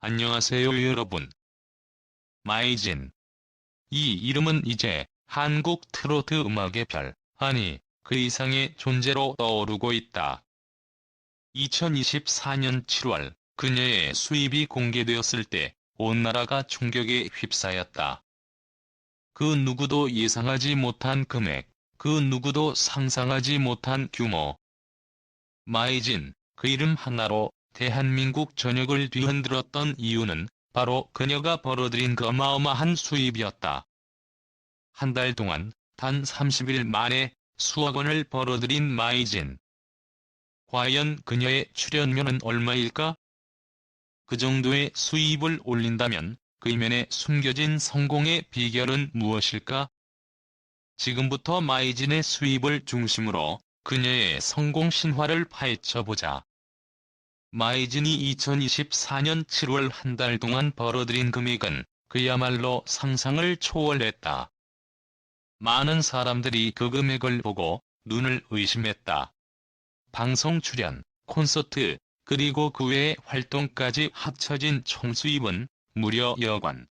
안녕하세요 여러분. 마이진. 이 이름은 이제 한국 트로트 음악의 별, 아니 그 이상의 존재로 떠오르고 있다. 2024년 7월 그녀의 수입이 공개되었을 때 온 나라가 충격에 휩싸였다. 그 누구도 예상하지 못한 금액, 그 누구도 상상하지 못한 규모. 마이진, 그 이름 하나로 대한민국 전역을 뒤흔들었던 이유는 바로 그녀가 벌어들인 그 어마어마한 수입이었다. 한 달 동안 단 30일 만에 수억 원을 벌어들인 마이진. 과연 그녀의 출연료는 얼마일까? 그 정도의 수입을 올린다면 그 이면에 숨겨진 성공의 비결은 무엇일까? 지금부터 마이진의 수입을 중심으로 그녀의 성공 신화를 파헤쳐보자. 마이진이 2024년 7월 한 달 동안 벌어들인 금액은 그야말로 상상을 초월했다. 많은 사람들이 그 금액을 보고 눈을 의심했다. 방송 출연, 콘서트, 그리고 그 외의 활동까지 합쳐진 총 수입은 무려 여관.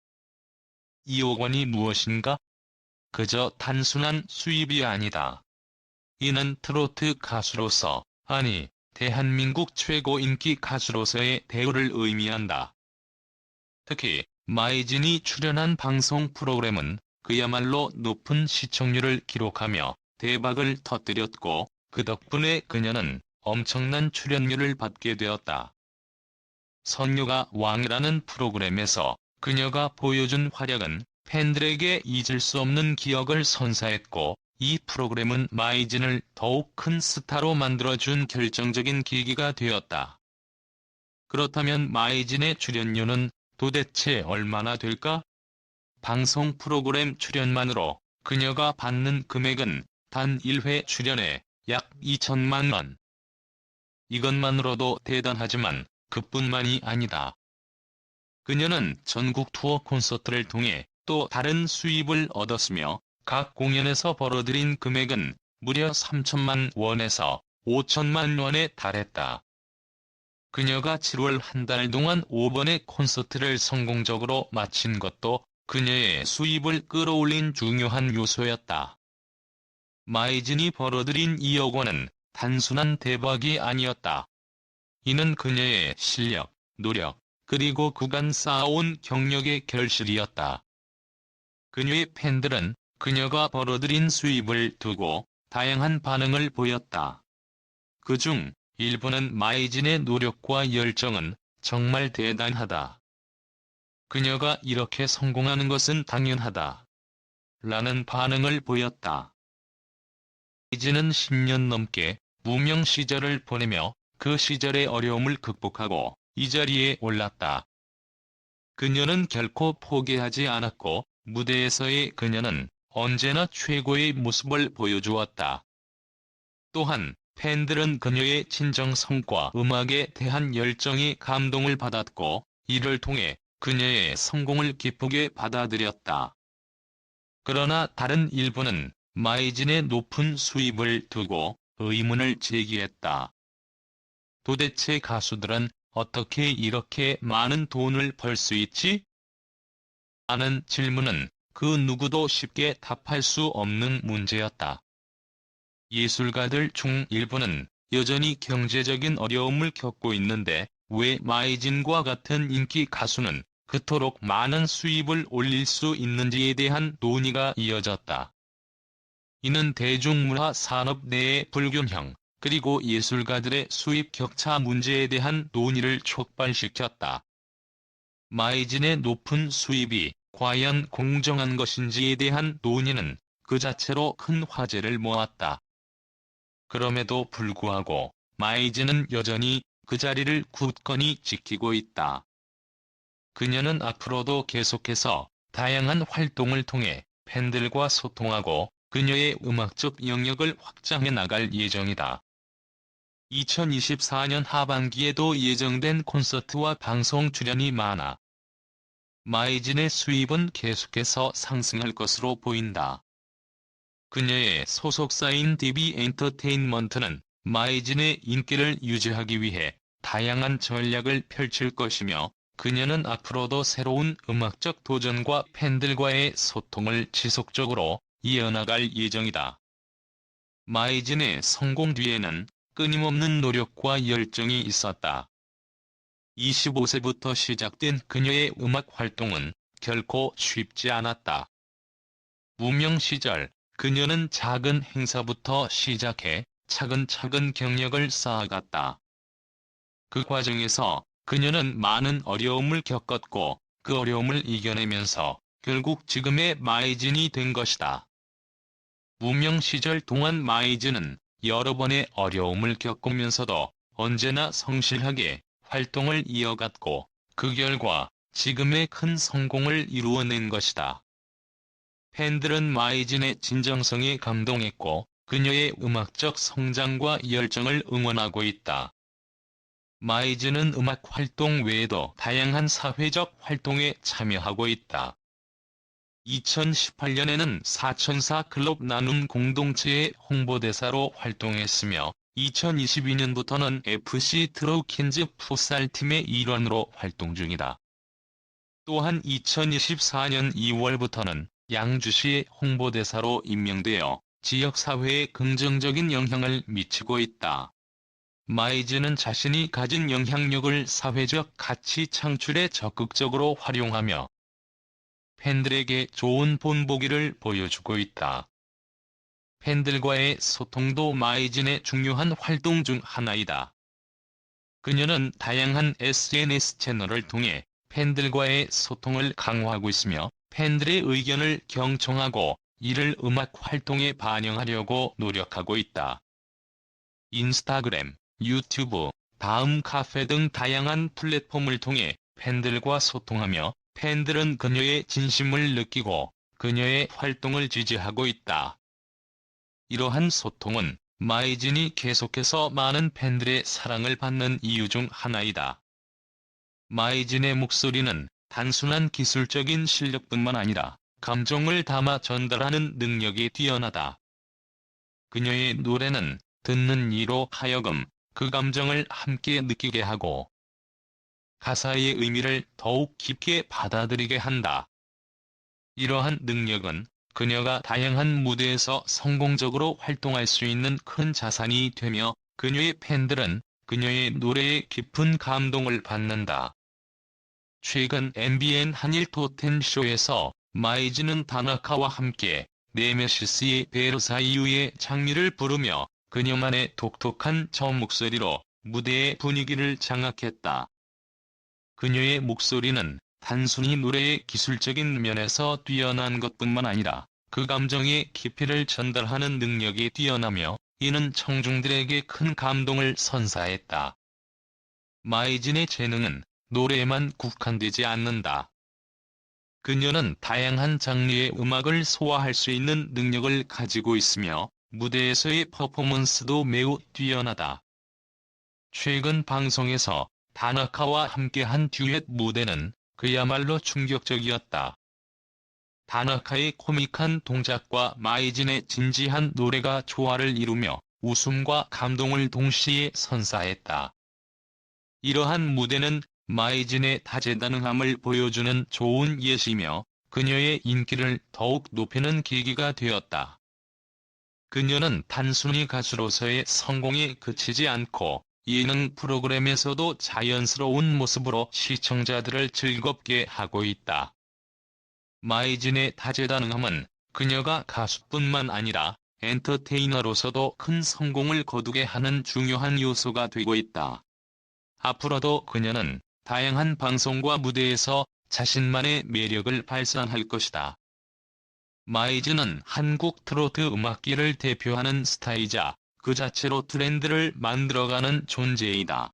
2억 원이 무엇인가? 그저 단순한 수입이 아니다. 이는 트로트 가수로서, 아니, 대한민국 최고 인기 가수로서의 대우를 의미한다. 특히 마이진이 출연한 방송 프로그램은 그야말로 높은 시청률을 기록하며 대박을 터뜨렸고 그 덕분에 그녀는 엄청난 출연료를 받게 되었다. 선녀가 왕이라는 프로그램에서 그녀가 보여준 활약은 팬들에게 잊을 수 없는 기억을 선사했고 이 프로그램은 마이진을 더욱 큰 스타로 만들어준 결정적인 계기가 되었다. 그렇다면 마이진의 출연료는 도대체 얼마나 될까? 방송 프로그램 출연만으로 그녀가 받는 금액은 단 1회 출연에 약 2천만 원. 이것만으로도 대단하지만 그뿐만이 아니다. 그녀는 전국 투어 콘서트를 통해 또 다른 수입을 얻었으며 각 공연에서 벌어들인 금액은 무려 3천만 원에서 5천만 원에 달했다. 그녀가 7월 한 달 동안 5번의 콘서트를 성공적으로 마친 것도 그녀의 수입을 끌어올린 중요한 요소였다. 마이진이 벌어들인 2억 원은 단순한 대박이 아니었다. 이는 그녀의 실력, 노력, 그리고 그간 쌓아온 경력의 결실이었다. 그녀의 팬들은 그녀가 벌어들인 수입을 두고 다양한 반응을 보였다. 그중 일부는 마이진의 노력과 열정은 정말 대단하다. 그녀가 이렇게 성공하는 것은 당연하다. 라는 반응을 보였다. 마이진은 10년 넘게 무명 시절을 보내며 그 시절의 어려움을 극복하고 이 자리에 올랐다. 그녀는 결코 포기하지 않았고 무대에서의 그녀는 언제나 최고의 모습을 보여주었다. 또한 팬들은 그녀의 진정성과 음악에 대한 열정이 감동을 받았고 이를 통해 그녀의 성공을 기쁘게 받아들였다. 그러나 다른 일부는 마이진의 높은 수입을 두고 의문을 제기했다. 도대체 가수들은 어떻게 이렇게 많은 돈을 벌 수 있지? 하는 질문은 그 누구도 쉽게 답할 수 없는 문제였다. 예술가들 중 일부는 여전히 경제적인 어려움을 겪고 있는데 왜 마이진과 같은 인기 가수는 그토록 많은 수입을 올릴 수 있는지에 대한 논의가 이어졌다. 이는 대중문화 산업 내의 불균형, 그리고 예술가들의 수입 격차 문제에 대한 논의를 촉발시켰다. 마이진의 높은 수입이 과연 공정한 것인지에 대한 논의는 그 자체로 큰 화제를 모았다. 그럼에도 불구하고 마이진은 여전히 그 자리를 굳건히 지키고 있다. 그녀는 앞으로도 계속해서 다양한 활동을 통해 팬들과 소통하고 그녀의 음악적 영역을 확장해 나갈 예정이다. 2024년 하반기에도 예정된 콘서트와 방송 출연이 많아 마이진의 수입은 계속해서 상승할 것으로 보인다. 그녀의 소속사인 DB 엔터테인먼트는 마이진의 인기를 유지하기 위해 다양한 전략을 펼칠 것이며 그녀는 앞으로도 새로운 음악적 도전과 팬들과의 소통을 지속적으로 이어나갈 예정이다. 마이진의 성공 뒤에는 끊임없는 노력과 열정이 있었다. 25세부터 시작된 그녀의 음악 활동은 결코 쉽지 않았다. 무명 시절 그녀는 작은 행사부터 시작해 차근차근 경력을 쌓아갔다. 그 과정에서 그녀는 많은 어려움을 겪었고 그 어려움을 이겨내면서 결국 지금의 마이진이 된 것이다. 무명 시절 동안 마이즈는 여러 번의 어려움을 겪으면서도 언제나 성실하게 활동을 이어갔고 그 결과 지금의 큰 성공을 이루어낸 것이다. 팬들은 마이진의 진정성에 감동했고 그녀의 음악적 성장과 열정을 응원하고 있다. 마이즈는 음악 활동 외에도 다양한 사회적 활동에 참여하고 있다. 2018년에는 사천사 클럽 나눔 공동체의 홍보대사로 활동했으며 2022년부터는 FC 트로킨즈 풋살팀의 일원으로 활동 중이다. 또한 2024년 2월부터는 양주시의 홍보대사로 임명되어 지역사회에 긍정적인 영향을 미치고 있다. 마이즈는 자신이 가진 영향력을 사회적 가치 창출에 적극적으로 활용하며 팬들에게 좋은 본보기를 보여주고 있다. 팬들과의 소통도 마이진의 중요한 활동 중 하나이다. 그녀는 다양한 SNS 채널을 통해 팬들과의 소통을 강화하고 있으며 팬들의 의견을 경청하고 이를 음악 활동에 반영하려고 노력하고 있다. 인스타그램, 유튜브, 다음 카페 등 다양한 플랫폼을 통해 팬들과 소통하며 팬들은 그녀의 진심을 느끼고 그녀의 활동을 지지하고 있다. 이러한 소통은 마이진이 계속해서 많은 팬들의 사랑을 받는 이유 중 하나이다. 마이진의 목소리는 단순한 기술적인 실력뿐만 아니라 감정을 담아 전달하는 능력이 뛰어나다. 그녀의 노래는 듣는 이로 하여금 그 감정을 함께 느끼게 하고 가사의 의미를 더욱 깊게 받아들이게 한다. 이러한 능력은 그녀가 다양한 무대에서 성공적으로 활동할 수 있는 큰 자산이 되며 그녀의 팬들은 그녀의 노래에 깊은 감동을 받는다. 최근 MBN 한일 토텐쇼에서 마이즈는 다나카와 함께 네메시스의 베르사 이후의 장미를 부르며 그녀만의 독특한 저음 목소리로 무대의 분위기를 장악했다. 그녀의 목소리는 단순히 노래의 기술적인 면에서 뛰어난 것뿐만 아니라 그 감정의 깊이를 전달하는 능력이 뛰어나며 이는 청중들에게 큰 감동을 선사했다. 마이진의 재능은 노래에만 국한되지 않는다. 그녀는 다양한 장르의 음악을 소화할 수 있는 능력을 가지고 있으며 무대에서의 퍼포먼스도 매우 뛰어나다. 최근 방송에서 다나카와 함께한 듀엣 무대는 그야말로 충격적이었다. 다나카의 코믹한 동작과 마이진의 진지한 노래가 조화를 이루며 웃음과 감동을 동시에 선사했다. 이러한 무대는 마이진의 다재다능함을 보여주는 좋은 예시며 그녀의 인기를 더욱 높이는 계기가 되었다. 그녀는 단순히 가수로서의 성공에 그치지 않고 예능 프로그램에서도 자연스러운 모습으로 시청자들을 즐겁게 하고 있다. 마이진의 다재다능함은 그녀가 가수뿐만 아니라 엔터테이너로서도 큰 성공을 거두게 하는 중요한 요소가 되고 있다. 앞으로도 그녀는 다양한 방송과 무대에서 자신만의 매력을 발산할 것이다. 마이즈는 한국 트로트 음악계를 대표하는 스타이자 그 자체로 트렌드를 만들어가는 존재이다.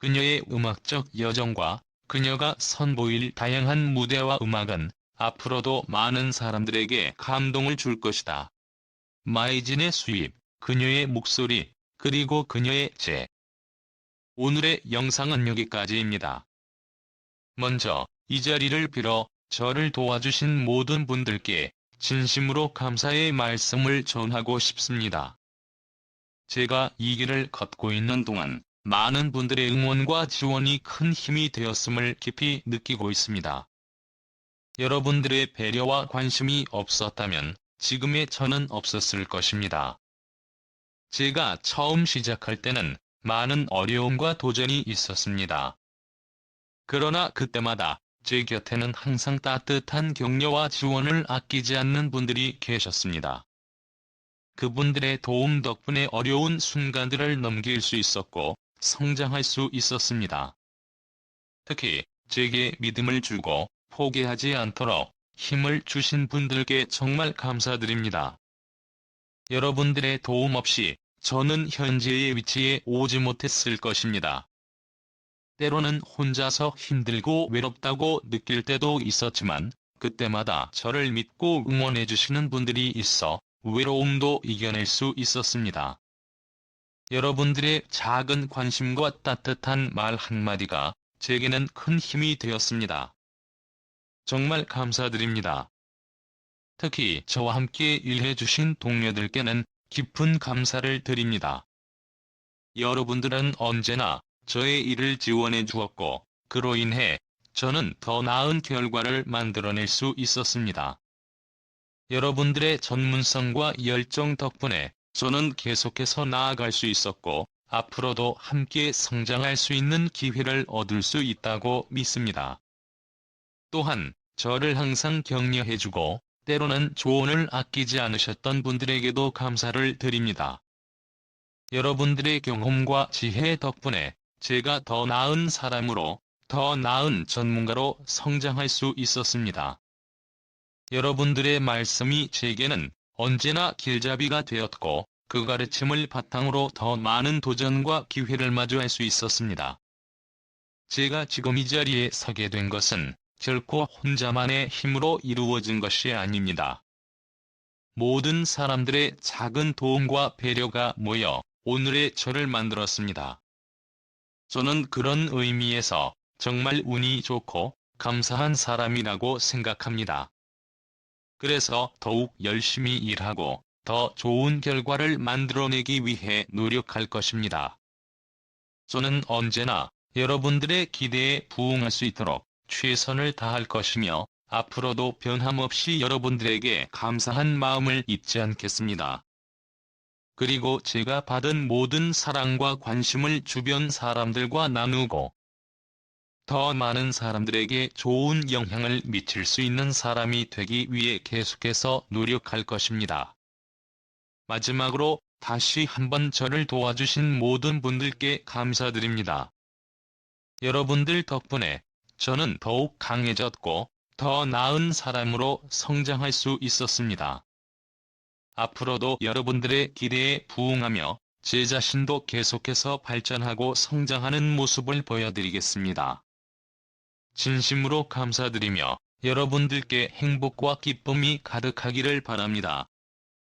그녀의 음악적 여정과 그녀가 선보일 다양한 무대와 음악은 앞으로도 많은 사람들에게 감동을 줄 것이다. 마이진의 수입, 그녀의 목소리, 그리고 그녀의 재. 오늘의 영상은 여기까지입니다. 먼저 이 자리를 빌어 저를 도와주신 모든 분들께 진심으로 감사의 말씀을 전하고 싶습니다. 제가 이 길을 걷고 있는 동안 많은 분들의 응원과 지원이 큰 힘이 되었음을 깊이 느끼고 있습니다. 여러분들의 배려와 관심이 없었다면 지금의 저는 없었을 것입니다. 제가 처음 시작할 때는 많은 어려움과 도전이 있었습니다. 그러나 그때마다 제 곁에는 항상 따뜻한 격려와 지원을 아끼지 않는 분들이 계셨습니다. 그분들의 도움 덕분에 어려운 순간들을 넘길 수 있었고 성장할 수 있었습니다. 특히 제게 믿음을 주고 포기하지 않도록 힘을 주신 분들께 정말 감사드립니다. 여러분들의 도움 없이 저는 현재의 위치에 오지 못했을 것입니다. 때로는 혼자서 힘들고 외롭다고 느낄 때도 있었지만 그때마다 저를 믿고 응원해 주시는 분들이 있어 외로움도 이겨낼 수 있었습니다. 여러분들의 작은 관심과 따뜻한 말 한마디가 제게는 큰 힘이 되었습니다. 정말 감사드립니다. 특히 저와 함께 일해 주신 동료들께는 깊은 감사를 드립니다. 여러분들은 언제나 저의 일을 지원해 주었고, 그로 인해 저는 더 나은 결과를 만들어낼 수 있었습니다. 여러분들의 전문성과 열정 덕분에 저는 계속해서 나아갈 수 있었고, 앞으로도 함께 성장할 수 있는 기회를 얻을 수 있다고 믿습니다. 또한 저를 항상 격려해주고 때로는 조언을 아끼지 않으셨던 분들에게도 감사를 드립니다. 여러분들의 경험과 지혜 덕분에 제가 더 나은 사람으로 더 나은 전문가로 성장할 수 있었습니다. 여러분들의 말씀이 제게는 언제나 길잡이가 되었고 그 가르침을 바탕으로 더 많은 도전과 기회를 마주할 수 있었습니다. 제가 지금 이 자리에 서게 된 것은 결코 혼자만의 힘으로 이루어진 것이 아닙니다. 모든 사람들의 작은 도움과 배려가 모여 오늘의 저를 만들었습니다. 저는 그런 의미에서 정말 운이 좋고 감사한 사람이라고 생각합니다. 그래서 더욱 열심히 일하고 더 좋은 결과를 만들어내기 위해 노력할 것입니다. 저는 언제나 여러분들의 기대에 부응할 수 있도록 최선을 다할 것이며 앞으로도 변함없이 여러분들에게 감사한 마음을 잊지 않겠습니다. 그리고 제가 받은 모든 사랑과 관심을 주변 사람들과 나누고 더 많은 사람들에게 좋은 영향을 미칠 수 있는 사람이 되기 위해 계속해서 노력할 것입니다. 마지막으로 다시 한번 저를 도와주신 모든 분들께 감사드립니다. 여러분들 덕분에 저는 더욱 강해졌고 더 나은 사람으로 성장할 수 있었습니다. 앞으로도 여러분들의 기대에 부응하며 제 자신도 계속해서 발전하고 성장하는 모습을 보여드리겠습니다. 진심으로 감사드리며 여러분들께 행복과 기쁨이 가득하기를 바랍니다.